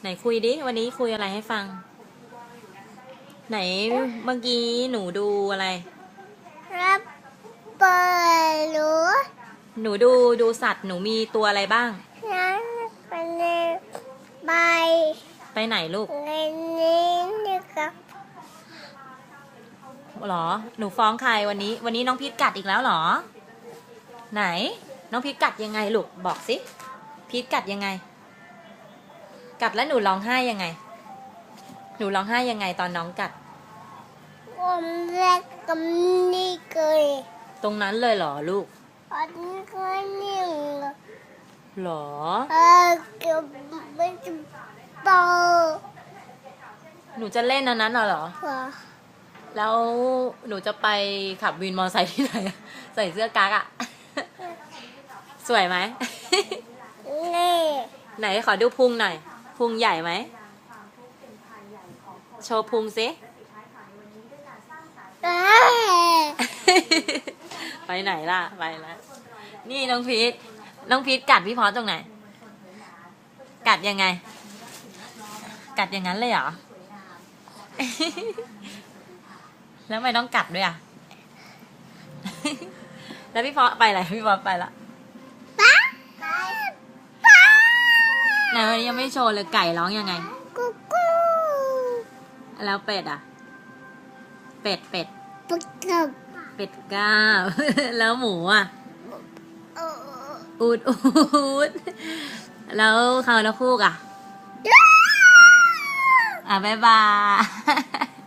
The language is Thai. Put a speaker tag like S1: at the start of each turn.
S1: ไหนคุยดิ วันนี้คุยอะไรให้ฟัง ไหนเมื่อกี้หนูดูอะไร
S2: รับเปิดรู้
S1: หนูดูดูสัตว์หนูมีตัวอะไรบ้าง
S2: นั้นไปในใบ
S1: ไปไหนลูก
S2: ในนี้นี่กับ
S1: หรอ หนูฟ้องใครวันนี้ วันนี้น้องพีทกัดอีกแล้วเหรอ ไหน น้องพีทกัดยังไงลูกบอกสิพีทกัดยังไง กัดแล้วหนูร้องไห้ยังไง หนูร้องไห้ยังไงตอนน้องกัด
S2: ผมแรกกับนี่เคย
S1: ตรงนั้นเลยเหรอลูก
S2: อันนี้ก็นิ่ง
S1: หรอ
S2: เออเกือบไม่จะโต
S1: หนูจะเล่นอันนั้นเหรอ
S2: กว่า
S1: แล้วหนูจะไปขับวินมอเตอร์ไซค์ที่ไหนอะใส่เสื้อกั๊กอะสวยไหม
S2: นี่
S1: ไหนขอดูพุงหน่อย พุงใหญ่ไหม โชว์พุงสิ
S2: เอ้ย
S1: ไปไหนล่ะ ไปแล้ว นี่น้องพีทน้องพีทกัดพี่พอสตรงไหน กัดยังไง กัดอย่างนั้นเลยเหรอ แล้วทำไม่ต้องกัดด้วยอะ แล้วพี่พอสไปไหนพี่พอสไปละ
S2: ป๊าป๊า
S1: ไห นวันนี้ยังไม่โชว์เลยไก่ร้องยังไง
S2: กูกู
S1: แล้วเป็ดอะ เป็ดเป็ด
S2: ปกกับ
S1: เป็ดก้าว แล้วหมูอะ
S2: เออ
S1: อูดอูดแล้วเขาแล้วคูกอะ อะบ๊ายบาย